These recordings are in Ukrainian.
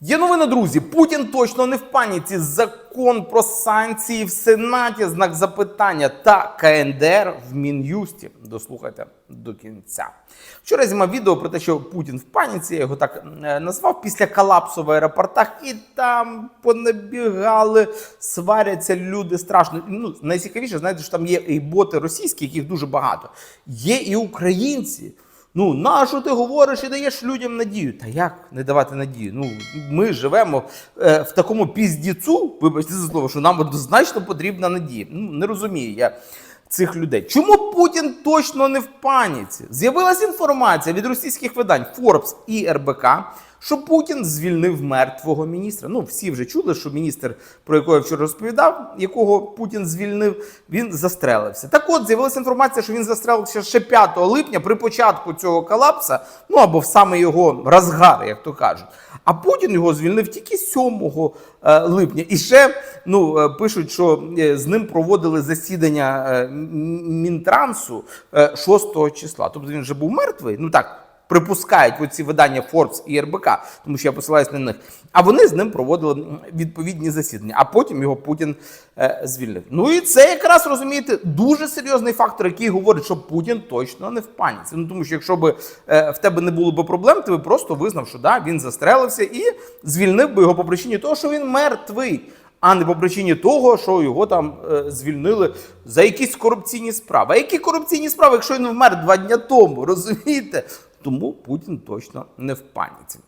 Є новина, друзі. Путін точно не в паніці. Закон про санкції в Сенаті, знак запитання та КНДР в Мін'юсті. Дослухайте до кінця. Вчора я знімав відео про те, що Путін в паніці. Я його так е, назвав після колапсу в аеропортах, і там понабігали, сваряться люди страшно. Ну найцікавіше, знаєте, що там є і боти російські, яких дуже багато. Є і українці. Ну, на що ти говориш і даєш людям надію? Та як не давати надію? Ну, ми живемо е, в такому піздіцу, вибачте за слово, що нам однозначно потрібна надія. Ну, не розумію я цих людей. Чому Путін точно не в паніці? З'явилася інформація від російських видань Forbes і РБК, що Путін звільнив мертвого міністра. Ну, всі вже чули, що міністр, про якого я вчора розповідав, якого Путін звільнив, він застрелився. Так от з'явилася інформація, що він застрелився ще 5 липня при початку цього колапса, ну або в саме його розгар, як то кажуть. А Путін його звільнив тільки 7 е, липня. І ще ну, е, пишуть, що е, з ним проводили засідання Мінтрансу е, 6 числа. Тобто він вже був мертвий. Ну так. Припускають оці видання Forbes і РБК, тому що я посилаюсь на них. А вони з ним проводили відповідні засідання, а потім його Путін е, звільнив. Ну і це якраз розумієте дуже серйозний фактор, який говорить, що Путін точно не в паніці. Ну тому що якщо б е, в тебе не було б проблем, ти би просто визнав, що да, він застрелився і звільнив би його по причині того, що він мертвий. А не по причині того, що його там е, звільнили за якісь корупційні справи. А які корупційні справи, якщо він вмер два дня тому, розумієте? Тому Путін точно не в паніці.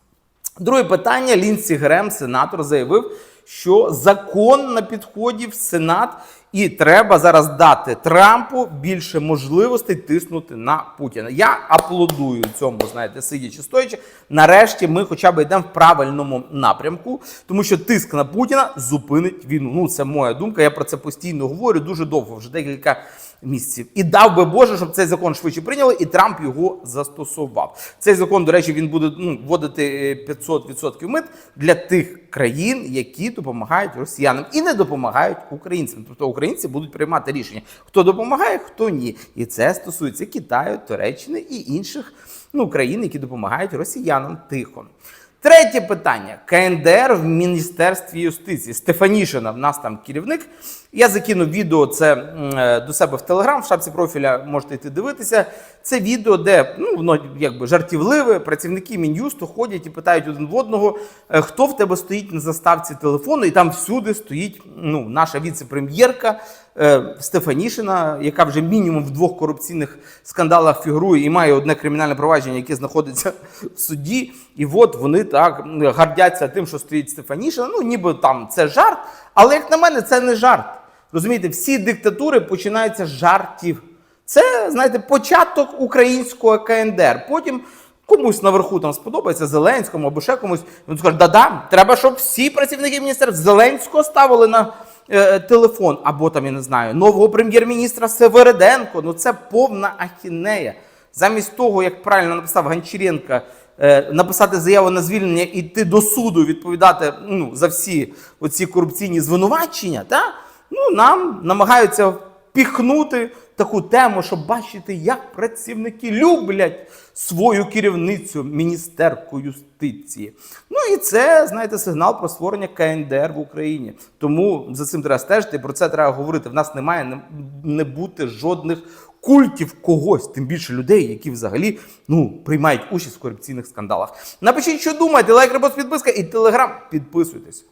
Друге питання: Лінсі Грем, сенатор, заявив, що закон на підході в Сенат, і треба зараз дати Трампу більше можливостей тиснути на Путіна. Я аплодую цьому, знаєте, сидячи стоячи. Нарешті ми хоча б йдемо в правильному напрямку, тому що тиск на Путіна зупинить війну. Ну, це моя думка. Я про це постійно говорю дуже довго, вже декілька місяців. І дав би Боже, щоб цей закон швидше прийняли, і Трамп його застосував. Цей закон, до речі, він буде ну, вводити е, 500% мит для тих країн, які допомагають росіянам і не допомагають українцям. Тобто українці будуть приймати рішення, хто допомагає, хто ні. І це стосується Китаю, Туреччини і інших ну, країн, які допомагають росіянам тихо. Третє питання: КНДР в Міністерстві юстиції. Стефанішина, в нас там керівник. Я закинув відео це е, до себе в Телеграм, в шапці профіля можете йти дивитися. Це відео, де ну воно якби жартівливе. Працівники мін'юсту ходять і питають один в одного, е, хто в тебе стоїть на заставці телефону, і там всюди стоїть ну, наша віце-прем'єрка Стефанішина, яка вже мінімум в двох корупційних скандалах фігурує і має одне кримінальне провадження, яке знаходиться в суді. І от вони так м, гордяться тим, що стоїть Стефанішина. Ну, ніби там це жарт, але як на мене, це не жарт. Розумієте, всі диктатури починаються з жартів. Це, знаєте, початок українського КНДР. Потім комусь наверху там сподобається Зеленському або ще комусь. Він скаже, да-да, треба, щоб всі працівники міністерств Зеленського ставили на е, телефон, або там, я не знаю, нового прем'єр-міністра Севереденко. Ну це повна ахінея. Замість того, як правильно написав Гончаренко, е, написати заяву на звільнення і йти до суду відповідати ну, за всі оці корупційні звинувачення, та? ну, нам намагаються впіхнути таку тему, щоб бачити, як працівники люблять свою керівницю, міністерку юстиції. Ну і це, знаєте, сигнал про створення КНДР в Україні. Тому за цим треба стежити, про це треба говорити. В нас немає не, не бути жодних культів когось, тим більше людей, які взагалі ну, приймають участь в корупційних скандалах. Напишіть, що думаєте, лайк, репост, підписка і телеграм. Підписуйтесь.